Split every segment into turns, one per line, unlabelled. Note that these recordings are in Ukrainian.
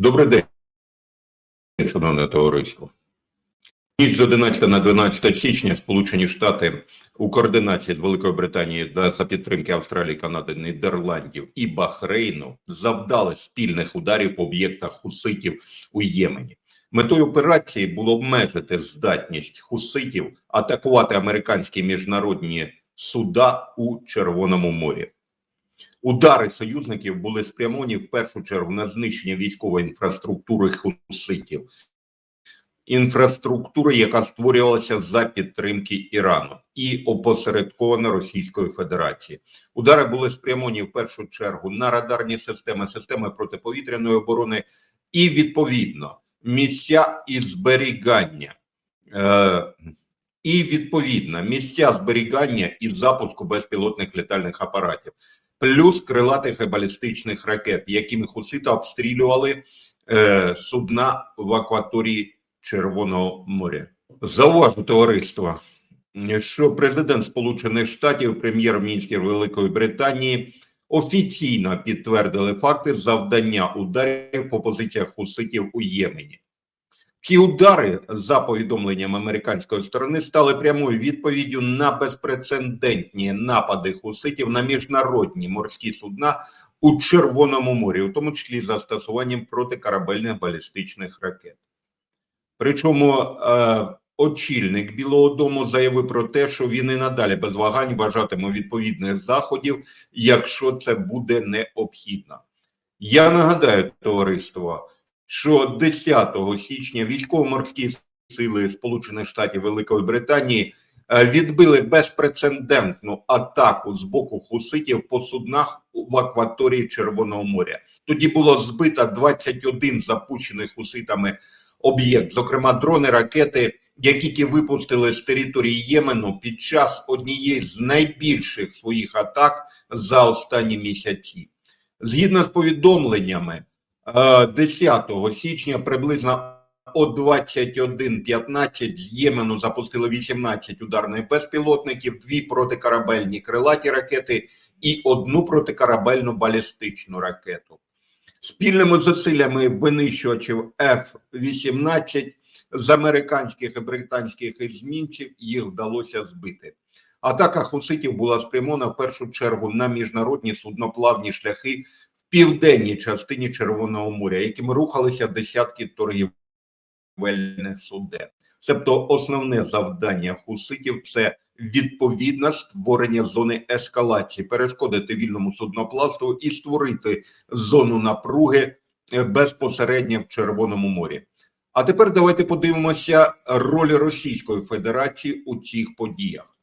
Добрий день, шановне товариство. Ніч з 11 на 12 січня Сполучені Штати у координації з Великою Британією та за підтримки Австралії, Канади, Нідерландів і Бахрейну завдали спільних ударів по об'єктах хуситів у Ємені. Метою операції було обмежити здатність хуситів атакувати американські міжнародні суда у Червоному морі. Удари союзників були спрямовані в першу чергу на знищення військової інфраструктури хуситів, інфраструктури, яка створювалася за підтримки Ірану і опосередкована Російської Федерації. Удари були спрямовані в першу чергу на радарні системи, системи протиповітряної оборони і відповідно місця і зберігання. Е, і відповідно місця зберігання і запуску безпілотних літальних апаратів плюс крилатих і балістичних ракет, якими хусита обстрілювали е, судна в акваторії Червоного моря. Зауважу товариство, що президент Сполучених Штатів, прем'єр-міністр Великої Британії офіційно підтвердили факти завдання ударів по позиціях хуситів у Ємені. Ці удари, за повідомленням американської сторони, стали прямою відповіддю на безпрецедентні напади хуситів на міжнародні морські судна у Червоному морі, у тому числі застосуванням протикорабельних балістичних ракет. Причому е, очільник Білого Дому заявив про те, що він і надалі без вагань вважатиме відповідних заходів, якщо це буде необхідно. Я нагадаю товариство що 10 січня військово-морські сили Сполучених Штатів Великої Британії е, відбили безпрецедентну атаку з боку хуситів по суднах в акваторії Червоного моря. Тоді було збито 21 запущених хуситами об'єкт, зокрема дрони, ракети, які ті випустили з території Ємену під час однієї з найбільших своїх атак за останні місяці. Згідно з повідомленнями. 10 е, січня приблизно о 21.15 з Ємену запустили 18 ударних безпілотників, дві протикорабельні крилаті ракети і одну протикорабельну балістичну ракету. Спільними зусиллями винищувачів F-18 з американських і британських змінців їх вдалося збити. Атака хуситів була спрямована в першу чергу на міжнародні судноплавні шляхи південній частині Червоного моря, якими рухалися десятки торгівельних суден. Тобто, основне завдання хуситів це відповідне створення зони ескалації, перешкодити вільному суднопласту і створити зону напруги е, безпосередньо в Червоному морі. А тепер давайте подивимося роль Російської Федерації у цих подіях.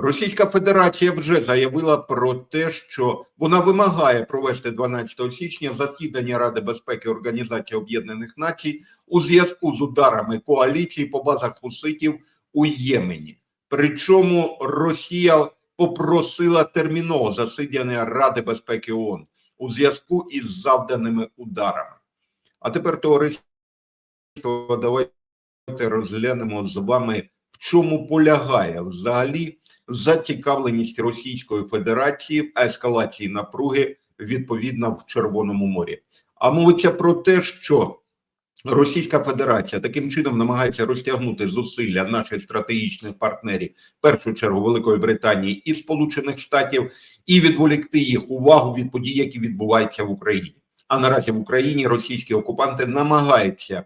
Російська Федерація вже заявила про те, що вона вимагає провести 12 січня засідання Ради безпеки Організації Об'єднаних Націй у зв'язку з ударами коаліції по базах хуситів у Ємені. Причому Росія попросила терміново засідання Ради безпеки ООН у зв'язку із завданими ударами. А тепер товариство, давайте розглянемо з вами, в чому полягає взагалі зацікавленість Російської Федерації в ескалації напруги відповідно в Червоному морі. А мовиться про те, що Російська Федерація таким чином намагається розтягнути зусилля наших стратегічних партнерів, в першу чергу Великої Британії і Сполучених Штатів, і відволікти їх увагу від подій, які відбуваються в Україні. А наразі в Україні російські окупанти намагаються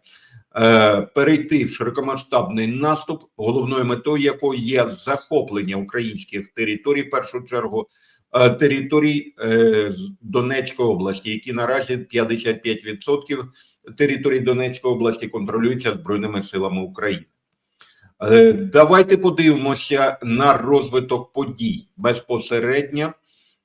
перейти в широкомасштабний наступ, головною метою якого є захоплення українських територій, в першу чергу е, територій е, Донецької області, які наразі 55% території Донецької області контролюються збройними силами України. Давайте подивимося на розвиток подій безпосередньо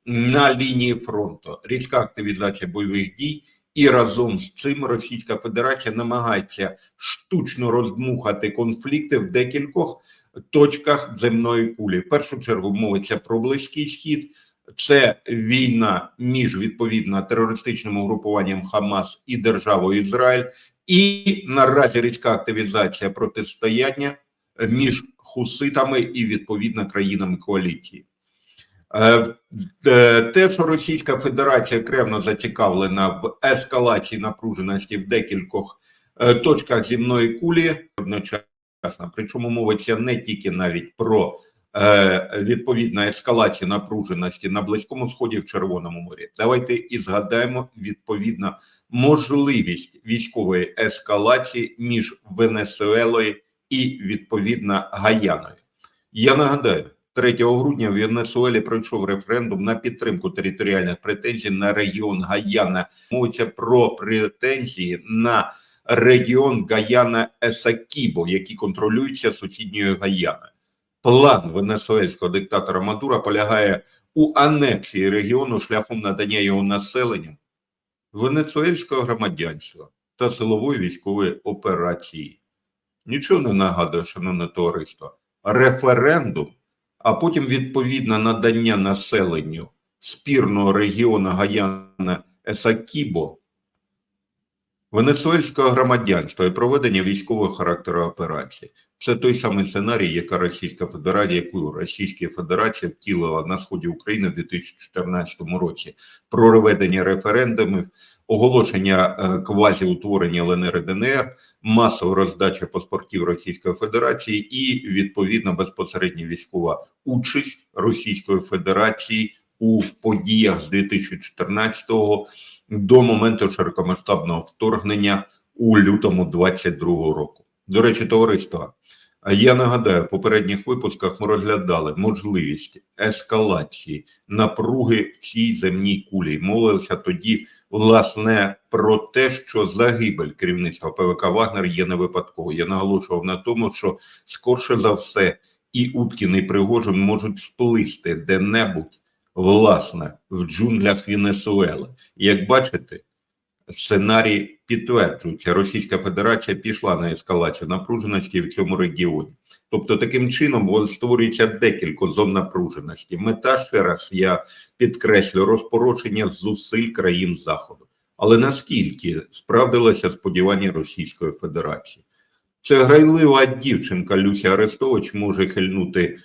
на лінії фронту. Різка активізація бойових дій і разом з цим Російська Федерація намагається штучно роздмухати конфлікти в декількох точках земної кулі. В першу чергу мовиться про близький схід. Це війна між відповідно терористичним угрупуванням Хамас і державою Ізраїль, і наразі різка активізація протистояння між хуситами і відповідно країнами коаліції. Е, е, Те, що Російська Федерація кревно зацікавлена в ескалації напруженості в декількох е, точках земної кулі одночасно, причому мовиться не тільки навіть про відповідну ескалацію напруженості на Близькому Сході в Червоному морі. Давайте і згадаємо відповідно можливість військової ескалації між Венесуелою і відповідно Гаяною. Я нагадаю. 3 грудня в Венесуелі пройшов референдум на підтримку територіальних претензій на регіон Гаяна. Мовиться про претензії на регіон Гаяна Есакібо, який контролюється сусідньою Гаяною. План венесуельського диктатора Мадура полягає у анексії регіону шляхом надання його населенням венесуельського громадянства та силової військової операції. Нічого не нагадує, шановне товариство. Референдум а потім відповідне надання населенню спірного регіону Гаяна Есакібо, венесуельського громадянства і проведення військового характеру операції. Це той самий сценарій, яка Російська Федерація, яку Російська Федерація втілила на сході України в 2014 році про проведення референдумів, оголошення е, квазіутворення ЛНР і ДНР, масову роздачу паспортів Російської Федерації і відповідно безпосередня військова участь Російської Федерації у подіях з 2014 до моменту широкомасштабного вторгнення у лютому 2022 року. До речі, товариство. Я нагадаю, в попередніх випусках ми розглядали можливість ескалації напруги в цій земній кулі. Мовилися тоді власне про те, що загибель керівництва ПВК Вагнер є не випадково. Я наголошував на тому, що скорше за все і Уткін, і Пригожин можуть сплисти де-небудь власне в джунглях Венесуели. Як бачите, сценарій підтверджується. Російська Федерація пішла на ескалацію напруженості в цьому регіоні. Тобто, таким чином створюється декілька зон напруженості. Мета ще раз я підкреслю розпорочення зусиль країн Заходу. Але наскільки справдилося сподівання Російської Федерації? Це грайлива дівчинка Люся Арестович може хильнути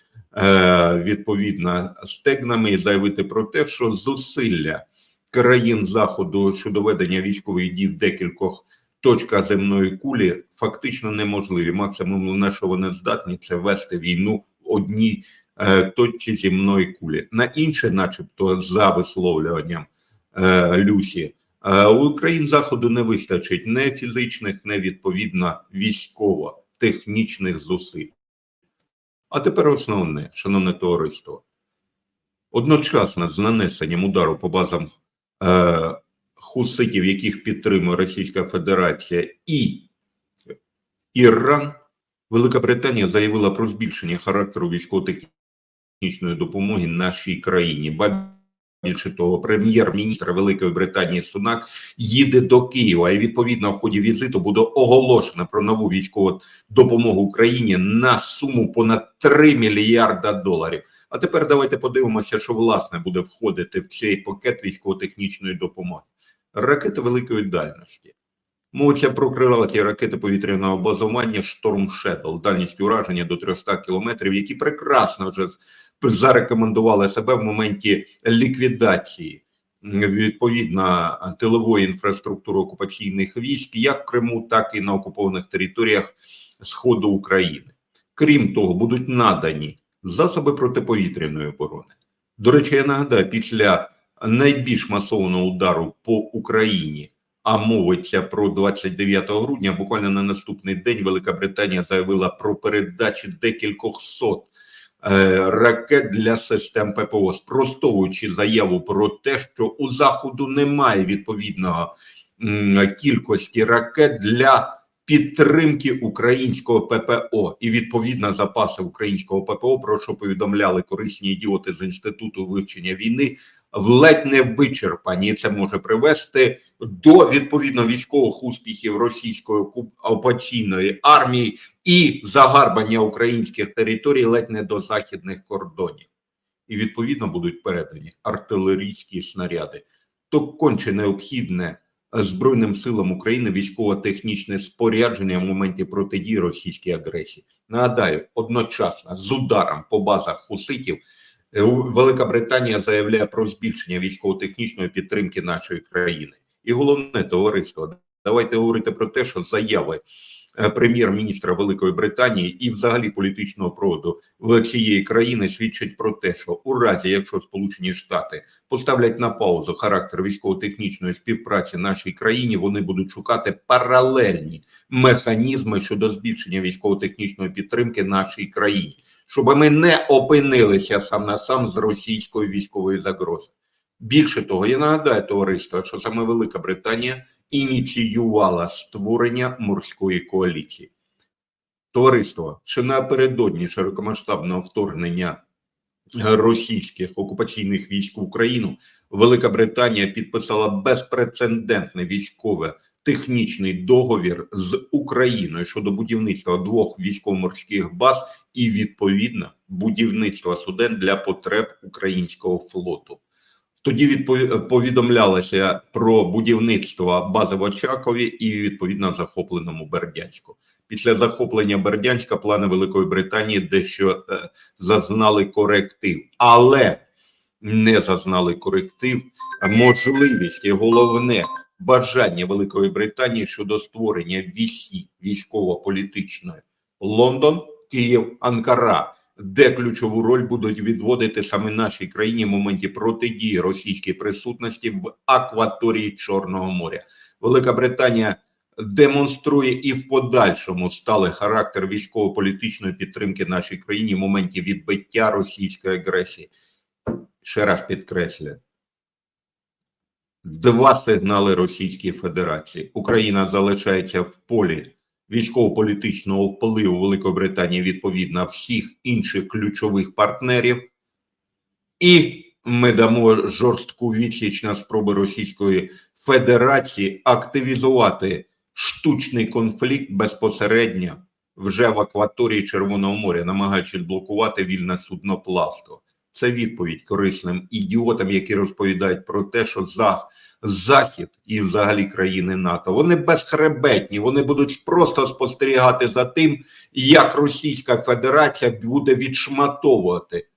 відповідно стегнами і заявити про те, що зусилля країн Заходу щодо ведення військових дій в декількох точках земної кулі фактично неможливі. Максимум на що вони здатні це вести війну в одній е, точці земної кулі. На інше, начебто, за висловлюванням е, Люсі. е, У країн заходу не вистачить не фізичних, не відповідно військово-технічних зусиль. А тепер основне, шановне товариство, одночасно з нанесенням удару по базам е, хуситів, яких підтримує Російська Федерація і Іран, Велика Британія заявила про збільшення характеру військово-технічної допомоги нашій країні. Більше того, прем'єр-міністр Великої Британії Сунак їде до Києва, і відповідно в ході візиту буде оголошено про нову військову допомогу Україні на суму понад 3 мільярда доларів. А тепер давайте подивимося, що власне буде входити в цей пакет військово-технічної допомоги. Ракети великої дальності. Мовиться про крилаті ракети повітряного базування Шторм Шедл, дальністю ураження до 300 кілометрів, які прекрасно вже зарекомендували себе в моменті ліквідації відповідно тилової інфраструктури окупаційних військ, як в Криму, так і на окупованих територіях Сходу України. Крім того, будуть надані засоби протиповітряної оборони. До речі, я нагадаю, після найбільш масованого удару по Україні. А мовиться про 29 грудня. Буквально на наступний день Велика Британія заявила про передачу декількох сот ракет для систем ППО, спростовуючи заяву про те, що у заходу немає відповідного кількості ракет для підтримки українського ППО і відповідно запаси українського ППО, про що повідомляли корисні ідіоти з інституту вивчення війни, ледь не вичерпані. Це може привести до відповідно військових успіхів російської окупаційної армії і загарбання українських територій ледь не до західних кордонів. І відповідно будуть передані артилерійські снаряди. То конче необхідне Збройним силам України військово-технічне спорядження в моменті протидії російській агресії. Нагадаю, одночасно з ударом по базах хуситів Е, Велика Британія заявляє про збільшення військово-технічної підтримки нашої країни. І головне товариство, давайте говорити про те, що заяви прем'єр-міністра Великої Британії і, взагалі, політичного проводу в цієї країни свідчать про те, що у разі, якщо Сполучені Штати поставлять на паузу характер військово-технічної співпраці нашій країні, вони будуть шукати паралельні механізми щодо збільшення військово-технічної підтримки нашій країні, щоб ми не опинилися сам на сам з російською військовою загрозою. Більше того, я нагадаю товариство, що саме Велика Британія ініціювала створення морської коаліції. Товариство ще напередодні широкомасштабного вторгнення російських окупаційних військ в Україну Велика Британія підписала безпрецедентний військове технічний договір з Україною щодо будівництва двох військово-морських баз і відповідно будівництва суден для потреб українського флоту. Тоді відпові- повідомлялося про будівництво бази в Очакові і відповідно захопленому Бердянську. Після захоплення Бердянська плани Великої Британії дещо е, зазнали коректив, але не зазнали коректив можливість і головне бажання Великої Британії щодо створення вісі військово-політичної. Лондон, Київ, Анкара, де ключову роль будуть відводити саме нашій країні в моменті протидії російській присутності в акваторії Чорного моря. Велика Британія демонструє і в подальшому сталий характер військово-політичної підтримки нашій країні в моменті відбиття російської агресії. Ще раз підкреслюю. Два сигнали Російської Федерації. Україна залишається в полі військово-політичного впливу Великої Британії відповідно всіх інших ключових партнерів, і ми дамо жорстку відсіч на спроби Російської Федерації активізувати штучний конфлікт безпосередньо вже в акваторії Червоного моря, намагаючись блокувати вільне судноплавство. Це відповідь корисним ідіотам, які розповідають про те, що Зах, Захід і взагалі країни НАТО вони безхребетні, вони будуть просто спостерігати за тим, як Російська Федерація буде відшматовувати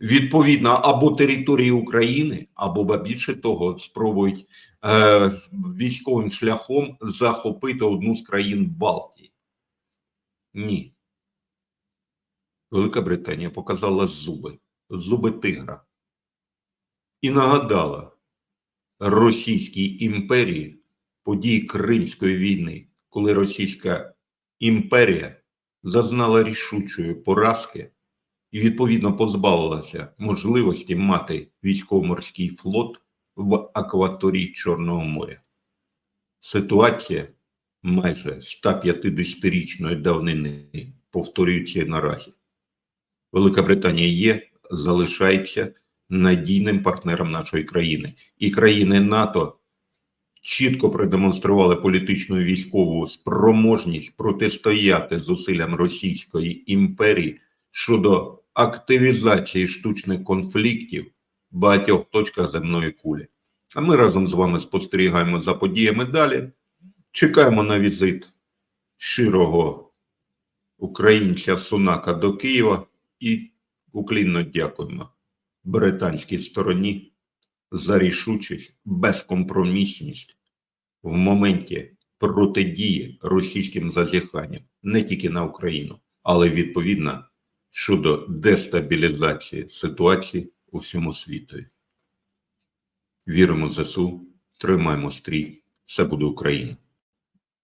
відповідно або території України, або більше того, спробують е, військовим шляхом захопити одну з країн Балтії. Ні. Велика Британія показала зуби, зуби тигра і нагадала Російській імперії події Кримської війни, коли Російська імперія зазнала рішучої поразки і відповідно позбавилася можливості мати військово-морський флот в акваторії Чорного моря. Ситуація майже 150-річної давнини повторюється наразі. Велика Британія є, залишається надійним партнером нашої країни, і країни НАТО чітко продемонстрували політичну і військову спроможність протистояти зусиллям Російської імперії щодо активізації штучних конфліктів в багатьох точках земної кулі. А ми разом з вами спостерігаємо за подіями далі. Чекаємо на візит щирого українця Сунака до Києва і уклінно дякуємо британській стороні за рішучість, безкомпромісність в моменті протидії російським зазіханням не тільки на Україну, але відповідно щодо дестабілізації ситуації у всьому світу. Віримо в ЗСУ, тримаємо стрій, все буде Україна.